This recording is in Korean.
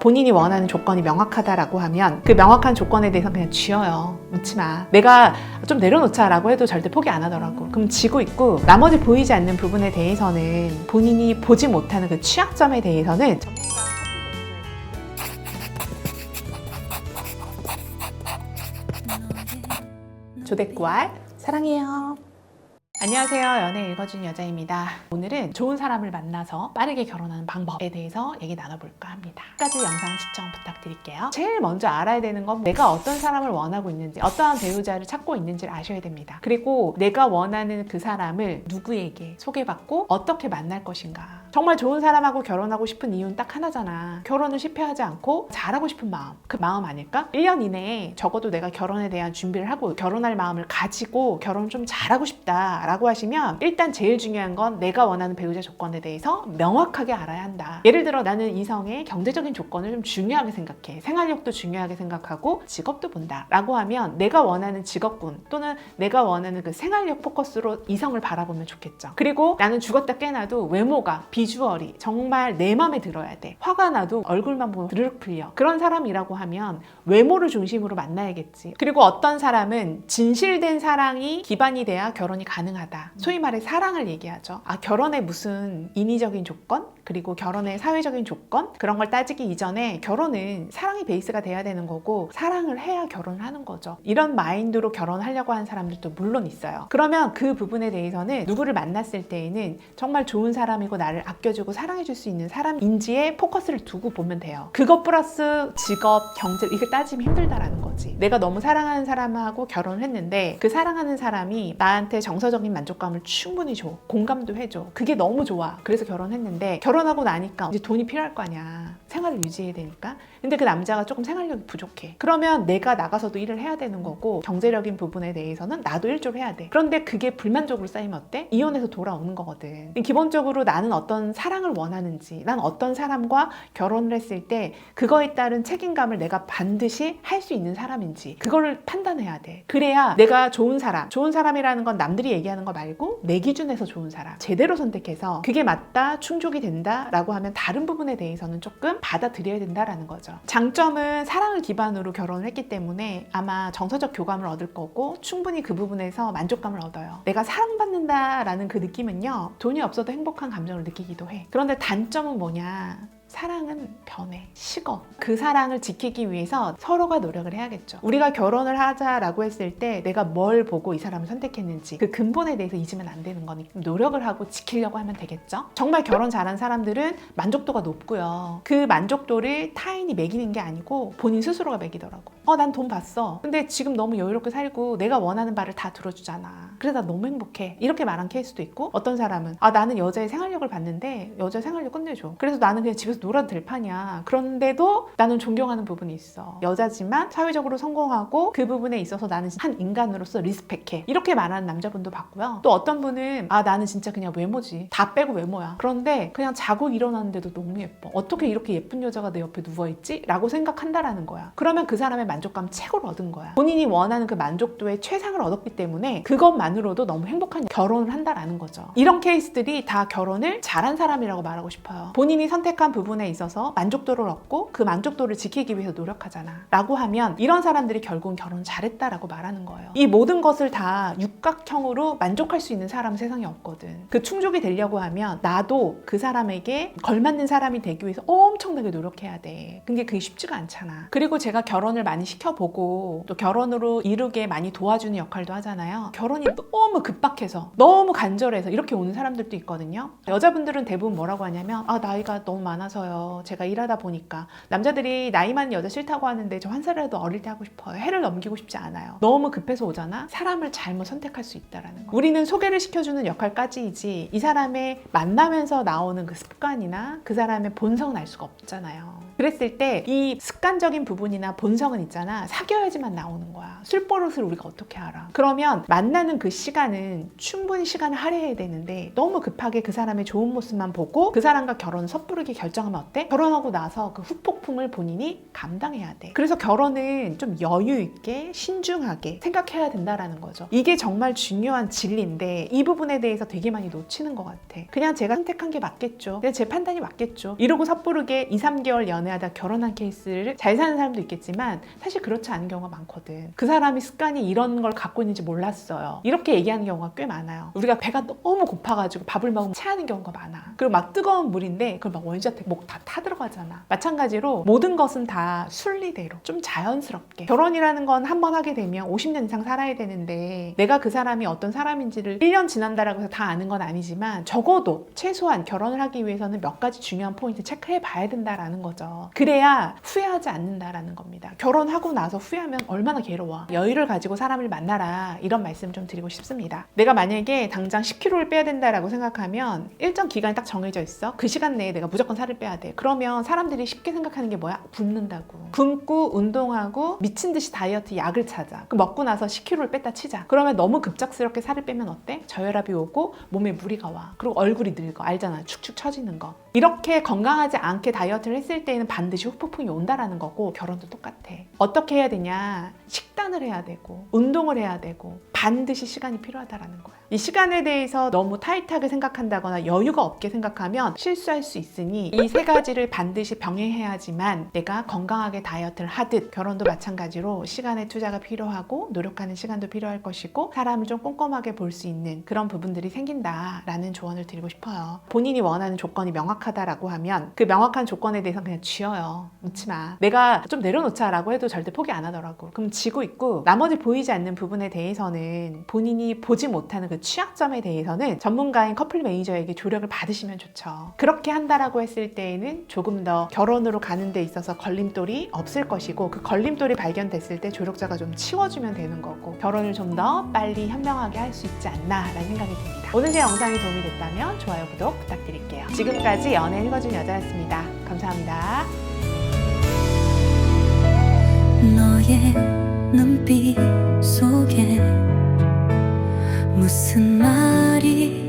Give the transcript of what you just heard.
본인이 원하는 조건이 명확하다라고 하면 그 명확한 조건에 대해서 그냥 쥐어요. 묻지 마. 내가 좀 내려놓자라고 해도 절대 포기 안 하더라고. 그럼 지고 있고 나머지 보이지 않는 부분에 대해서는 본인이 보지 못하는 그 취약점에 대해서는 조대꾸알 사랑해요. 안녕하세요. 연애 읽어준 여자입니다. 오늘은 좋은 사람을 만나서 빠르게 결혼하는 방법에 대해서 얘기 나눠볼까 합니다. 끝까지 영상 시청 부탁드릴게요. 제일 먼저 알아야 되는 건 내가 어떤 사람을 원하고 있는지, 어떠한 배우자를 찾고 있는지를 아셔야 됩니다. 그리고 내가 원하는 그 사람을 누구에게 소개받고 어떻게 만날 것인가. 정말 좋은 사람하고 결혼하고 싶은 이유는 딱 하나잖아. 결혼을 실패하지 않고 잘하고 싶은 마음. 그 마음 아닐까? 1년 이내에 적어도 내가 결혼에 대한 준비를 하고 결혼할 마음을 가지고 결혼 좀 잘하고 싶다. 라고 하시면 일단 제일 중요한 건 내가 원하는 배우자 조건에 대해서 명확하게 알아야 한다. 예를 들어 나는 이성의 경제적인 조건을 좀 중요하게 생각해. 생활력도 중요하게 생각하고 직업도 본다. 라고 하면 내가 원하는 직업군 또는 내가 원하는 그 생활력 포커스로 이성을 바라보면 좋겠죠. 그리고 나는 죽었다 깨나도 외모가 비주얼이 정말 내 맘에 들어야 돼. 화가 나도 얼굴만 보면 드르륵 풀려. 그런 사람이라고 하면 외모를 중심으로 만나야겠지. 그리고 어떤 사람은 진실된 사랑이 기반이 돼야 결혼이 가능하다. 소위 말해 사랑을 얘기하죠. 아, 결혼에 무슨 인위적인 조건? 그리고 결혼의 사회적인 조건? 그런 걸 따지기 이전에 결혼은 사랑이 베이스가 돼야 되는 거고 사랑을 해야 결혼을 하는 거죠. 이런 마인드로 결혼하려고 하는 사람들도 물론 있어요. 그러면 그 부분에 대해서는 누구를 만났을 때에는 정말 좋은 사람이고 나를 아껴주고 사랑해줄 수 있는 사람인지에 포커스를 두고 보면 돼요. 그것 플러스 직업, 경제 이게 따지면 힘들다라는 거지. 내가 너무 사랑하는 사람하고 결혼을 했는데 그 사랑하는 사람이 나한테 정서적인 만족감을 충분히 줘. 공감도 해줘. 그게 너무 좋아. 그래서 결혼했는데 결혼 하고 나니까 이제 돈이 필요할 거 아니야. 생활을 유지해야 되니까. 근데 그 남자가 조금 생활력이 부족해. 그러면 내가 나가서도 일을 해야 되는 거고 경제적인 부분에 대해서는 나도 일조를 해야 돼. 그런데 그게 불만족으로 쌓이면 어때? 이혼해서 돌아오는 거거든. 기본적으로 나는 어떤 사랑을 원하는지, 난 어떤 사람과 결혼을 했을 때 그거에 따른 책임감을 내가 반드시 할 수 있는 사람인지 그거를 판단해야 돼. 그래야 내가 좋은 사람, 좋은 사람이라는 건 남들이 얘기하는 거 말고 내 기준에서 좋은 사람 제대로 선택해서 그게 맞다, 충족이 된다 라고 하면 다른 부분에 대해서는 조금 받아들여야 된다라는 거죠. 장점은 사랑을 기반으로 결혼을 했기 때문에 아마 정서적 교감을 얻을 거고 충분히 그 부분에서 만족감을 얻어요. 내가 사랑받는다라는 그 느낌은요, 돈이 없어도 행복한 감정을 느끼기도 해. 그런데 단점은 뭐냐? 사랑은 변해, 식어. 그 사랑을 지키기 위해서 서로가 노력을 해야겠죠. 우리가 결혼을 하자라고 했을 때 내가 뭘 보고 이 사람을 선택했는지 그 근본에 대해서 잊으면 안 되는 거니까 노력을 하고 지키려고 하면 되겠죠. 정말 결혼 잘한 사람들은 만족도가 높고요. 그 만족도를 타인이 매기는 게 아니고 본인 스스로가 매기더라고. 어, 난 돈 봤어. 근데 지금 너무 여유롭게 살고 내가 원하는 바를 다 들어주잖아. 그래서 나 너무 행복해. 이렇게 말한 케이스도 있고 어떤 사람은 아, 나는 여자의 생활력을 봤는데 여자 생활력 끝내줘. 그래서 나는 그냥 집에서 놀아도 될 판이야. 그런데도 나는 존경하는 부분이 있어. 여자지만 사회적으로 성공하고 그 부분에 있어서 나는 한 인간으로서 리스펙해. 이렇게 말하는 남자분도 봤고요. 또 어떤 분은 아 나는 진짜 그냥 외모지. 다 빼고 외모야. 그런데 그냥 자고 일어났는데도 너무 예뻐. 어떻게 이렇게 예쁜 여자가 내 옆에 누워있지? 라고 생각한다라는 거야. 그러면 그 사람의 만족감 최고를 얻은 거야. 본인이 원하는 그 만족도의 최상을 얻었기 때문에 그것만으로도 너무 행복한 결혼을 한다라는 거죠. 이런 케이스들이 다 결혼을 잘한 사람이라고 말하고 싶어요. 본인이 선택한 부분 에 있어서 만족도를 얻고 그 만족도를 지키기 위해서 노력하잖아. 라고 하면 이런 사람들이 결국은 결혼 잘했다라고 말하는 거예요. 이 모든 것을 다 육각형으로 만족할 수 있는 사람은 세상에 없거든. 그 충족이 되려고 하면 나도 그 사람에게 걸맞는 사람이 되기 위해서 엄청나게 노력해야 돼. 근데 그게 쉽지가 않잖아. 그리고 제가 결혼을 많이 시켜보고 또 결혼으로 이루게 많이 도와주는 역할도 하잖아요. 결혼이 너무 급박해서 너무 간절해서 이렇게 오는 사람들도 있거든요. 여자분들은 대부분 뭐라고 하냐면 아 나이가 너무 많아서 요. 제가 일하다 보니까 남자들이 나이 많은 여자 싫다고 하는데 저한 살이라도 어릴 때 하고 싶어요. 해를 넘기고 싶지 않아요. 너무 급해서 오잖아. 사람을 잘못 선택할 수 있다라는 거. 우리는 소개를 시켜주는 역할까지이지 이 사람의 만나면서 나오는 그 습관이나 그 사람의 본성은 알 수가 없잖아요. 그랬을 때 이 습관적인 부분이나 본성은 있잖아. 사귀어야지만 나오는 거야. 술버릇을 우리가 어떻게 알아? 그러면 만나는 그 시간은 충분히 시간을 할애해야 되는데 너무 급하게 그 사람의 좋은 모습만 보고 그 사람과 결혼을 섣부르게 결정하 면 어때? 결혼하고 나서 그 후폭풍을 본인이 감당해야 돼. 그래서 결혼은 좀 여유 있게 신중하게 생각해야 된다라는 거죠. 이게 정말 중요한 진리인데 이 부분에 대해서 되게 많이 놓치는 것 같아. 그냥 제가 선택한 게 맞겠죠. 그냥 제 판단이 맞겠죠. 이러고 섣부르게 2, 3개월 연애하다 결혼한 케이스를 잘 사는 사람도 있겠지만 사실 그렇지 않은 경우가 많거든. 그 사람이 습관이 이런 걸 갖고 있는지 몰랐어요. 이렇게 얘기하는 경우가 꽤 많아요. 우리가 배가 너무 고파가지고 밥을 먹으면 체하는 경우가 많아. 그리고 막 뜨거운 물인데 그걸 막 원샷 목 다 타들어가잖아. 마찬가지로 모든 것은 다 순리대로 좀 자연스럽게 결혼이라는 건 한 번 하게 되면 50년 이상 살아야 되는데 내가 그 사람이 어떤 사람인지를 1년 지난다라고 해서 다 아는 건 아니지만 적어도 최소한 결혼을 하기 위해서는 몇 가지 중요한 포인트 체크해 봐야 된다라는 거죠. 그래야 후회하지 않는다라는 겁니다. 결혼하고 나서 후회하면 얼마나 괴로워. 여유를 가지고 사람을 만나라. 이런 말씀 좀 드리고 싶습니다. 내가 만약에 당장 10kg를 빼야 된다라고 생각하면 일정 기간이 딱 정해져 있어. 그 시간 내에 내가 무조건 살을 빼야 돼. 그러면 사람들이 쉽게 생각하는 게 뭐야? 굶는다고. 굶고 운동하고 미친 듯이 다이어트 약을 찾아. 그 먹고 나서 10kg를 뺐다 치자. 그러면 너무 급작스럽게 살을 빼면 어때? 저혈압이 오고 몸에 무리가 와. 그리고 얼굴이 늙어. 알잖아. 축축 처지는 거. 이렇게 건강하지 않게 다이어트를 했을 때에는 반드시 후폭풍이 온다라는 거고 결혼도 똑같아. 어떻게 해야 되냐? 식단을 해야 되고 운동을 해야 되고 반드시 시간이 필요하다라는 거야. 이 시간에 대해서 너무 타이트하게 생각한다거나 여유가 없게 생각하면 실수할 수 있으니 이 세 가지를 반드시 병행해야지만 내가 건강하게 다이어트를 하듯 결혼도 마찬가지로 시간의 투자가 필요하고 노력하는 시간도 필요할 것이고 사람을 좀 꼼꼼하게 볼 수 있는 그런 부분들이 생긴다라는 조언을 드리고 싶어요. 본인이 원하는 조건이 명확하다라고 하면 그 명확한 조건에 대해서 그냥 쥐어요. 묻지 마. 내가 좀 내려놓자라고 해도 절대 포기 안 하더라고. 그럼 지고 있고 나머지 보이지 않는 부분에 대해서는 본인이 보지 못하는 그 취약점에 대해서는 전문가인 커플 매니저에게 조력을 받으시면 좋죠. 그렇게 한다라고 했을 때에는 조금 더 결혼으로 가는 데 있어서 걸림돌이 없을 것이고 그 걸림돌이 발견됐을 때 조력자가 좀 치워주면 되는 거고 결혼을 좀 더 빨리 현명하게 할 수 있지 않나라는 생각이 듭니다. 오늘 제 영상이 도움이 됐다면 좋아요, 구독 부탁드릴게요. 지금까지 연애 읽어준 여자였습니다. 감사합니다. 너의 눈빛 속에 무슨 말이